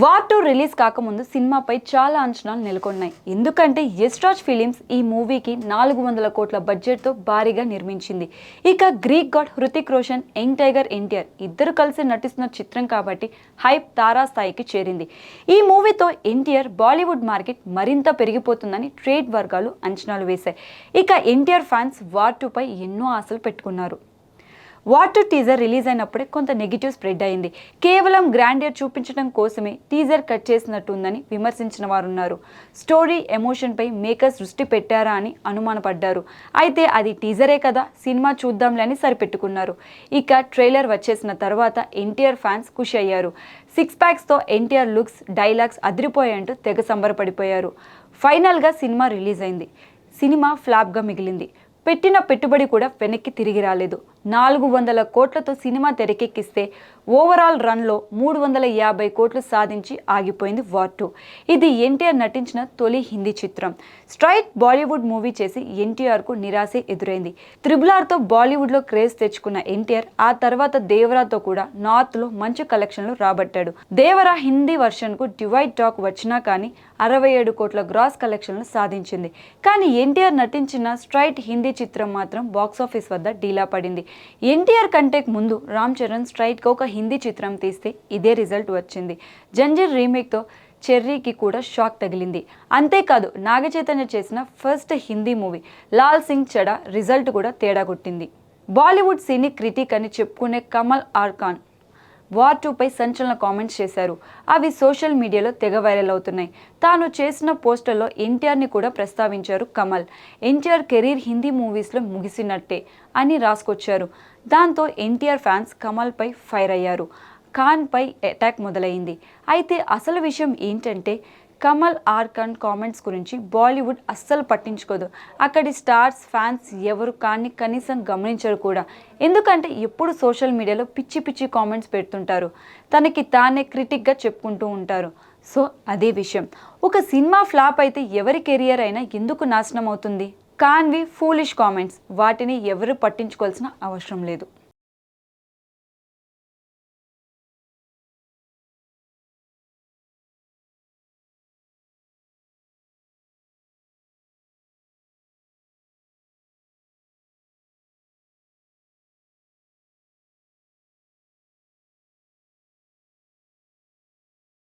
War two release కాకముందు సినిమాపై చాలా అంచనాలు నెలకొన్నాయి. ఎందుకంటే ఎస్ట్రాజ్ ఫిలిమ్స్ ఈ మూవీకి నాలుగు వందల కోట్ల బడ్జెట్తో భారీగా నిర్మించింది. ఇక Greek god Hrithik Roshan young tiger NTR ఇద్దరు కలిసి నటిస్తున్న చిత్రం కాబట్టి హైప్ తారాస్థాయికి చేరింది. ఈ మూవీతో ఎన్టీఆర్ బాలీవుడ్ మార్కెట్ మరింత పెరిగిపోతుందని ట్రేడ్ వర్గాలు అంచనాలు వేశాయి. ఇక ఎన్టీఆర్ ఫ్యాన్స్ వార్ టూపై ఎన్నో ఆశలు పెట్టుకున్నారు. వాటర్ టీజర్ రిలీజ్ అయినప్పుడే కొంత నెగిటివ్ స్ప్రెడ్ అయింది. కేవలం గ్రాండియర్ చూపించడం కోసమే టీజర్ కట్ చేసినట్టుందని విమర్శించిన వారు ఉన్నారు స్టోరీ ఎమోషన్పై మేకర్స్ దృష్టి పెట్టారా అని అనుమానపడ్డారు. అయితే అది టీజరే కదా సినిమా చూద్దాంలే అని సరిపెట్టుకున్నారు. ఇక ట్రైలర్ వచ్చేసిన తర్వాత ఎన్టీఆర్ ఫ్యాన్స్ ఖుషి అయ్యారు. సిక్స్ ప్యాక్స్తో ఎన్టీఆర్ లుక్స్ డైలాగ్స్ అదిరిపోయాయంటూ తెగ సంబరపడిపోయారు. ఫైనల్గా సినిమా రిలీజ్ అయింది. సినిమా ఫ్లాప్గా మిగిలింది. పెట్టిన పెట్టుబడి కూడా వెనక్కి తిరిగి రాలేదు. నాలుగు వందల కోట్లతో సినిమా తెరకెక్కిస్తే ఓవరాల్ రన్లో మూడు వందల యాభై కోట్లు సాధించి ఆగిపోయింది వార్ టూ. ఇది ఎన్టీఆర్ నటించిన తొలి హిందీ చిత్రం. స్ట్రైట్ బాలీవుడ్ మూవీ చేసి ఎన్టీఆర్కు నిరాశ ఎదురైంది. త్రిబులార్తో బాలీవుడ్లో క్రేజ్ తెచ్చుకున్న ఎన్టీఆర్ ఆ తర్వాత దేవరాతో కూడా నార్త్లో మంచి కలెక్షన్లు రాబట్టాడు. దేవరా హిందీ వర్షన్కు డివైడ్ టాక్ వచ్చినా కానీ అరవై ఏడు కోట్ల గ్రాస్ కలెక్షన్లు సాధించింది. కానీ ఎన్టీఆర్ నటించిన స్ట్రైట్ హిందీ చిత్రం మాత్రం బాక్సాఫీస్ వద్ద డీలా పడింది. ఎన్టీఆర్ కంటే ముందు రామ్ చరణ్ స్ట్రైట్గా ఒక హిందీ చిత్రం తీస్తే ఇదే రిజల్ట్ వచ్చింది. జంజీర్ రీమేక్తో చెర్రీకి కూడా షాక్ తగిలింది. అంతేకాదు నాగచైతన్య చేసిన first Hindi movie Laal Singh Chaddha result కూడా తేడా కొట్టింది. బాలీవుడ్ సినీ క్రిటిక్ అని చెప్పుకునే కమల్ ఆర్ఖాన్ వార్ టూపై సంచలన కామెంట్స్ చేశారు. అవి సోషల్ మీడియాలో తెగ వైరల్ అవుతున్నాయి. తాను చేసిన పోస్టర్లో ఎన్టీఆర్ని కూడా ప్రస్తావించారు కమల్. ఎన్టీఆర్ కెరీర్ హిందీ మూవీస్లో ముగిసినట్టే అని రాసుకొచ్చారు. దాంతో ఎన్టీఆర్ ఫ్యాన్స్ కమల్పై ఫైర్ అయ్యారు. ఖాన్పై అటాక్ మొదలైంది. అయితే అసలు విషయం ఏంటంటే కమల్ ఆర్ కామెంట్స్ గురించి బాలీవుడ్ అస్సలు పట్టించుకోదు. అక్కడి స్టార్స్ ఫ్యాన్స్ ఎవరు కానీ కనీసం గమనించరు కూడా. ఎందుకంటే ఎప్పుడు సోషల్ మీడియాలో పిచ్చి పిచ్చి కామెంట్స్ పెడుతుంటారు. తనకి తానే క్రిటిక్గా చెప్పుకుంటూ ఉంటారు. సో అదే విషయం. ఒక సినిమా ఫ్లాప్ అయితే ఎవరి కెరియర్ అయినా ఎందుకు నాశనం అవుతుంది? కాన్వి ఫూలిష్ కామెంట్స్. వాటిని ఎవరు పట్టించుకోవాల్సిన అవసరం లేదు.